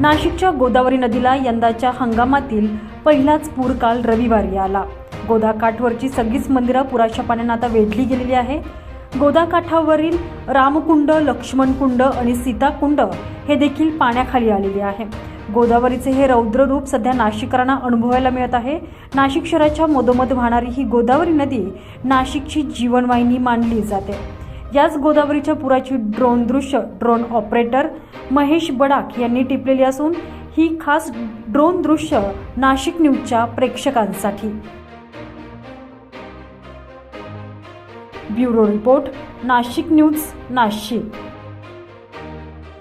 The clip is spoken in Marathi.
नाशिकच्या गोदावरी नदीला यंदाच्या हंगामातील पहिलाच पूर काल रविवारी आला. गोदाकाठवरची सगळीच मंदिरं पुराच्या पाण्यानं आता वेढली गेलेली आहे. गोदाकाठावरील रामकुंड लक्ष्मणकुंड आणि सीताकुंड हे देखील पाण्याखाली आलेले आहे. गोदावरीचे हे रौद्र रूप सध्या नाशिकरांना अनुभवायला मिळत आहे. नाशिक शहराच्या मधोमध वाहणारी ही गोदावरी नदी नाशिकची जीवनवाहिनी मानली जाते. याच गोदावरीच्या पुराची ड्रोन दृश्य ड्रोन ऑपरेटर महेश बडाक यांनी टिपलेली असून ही खास ड्रोन दृश्य नाशिक न्यूजच्या प्रेक्षकांसाठी. Bureau report Nashik news Nashik.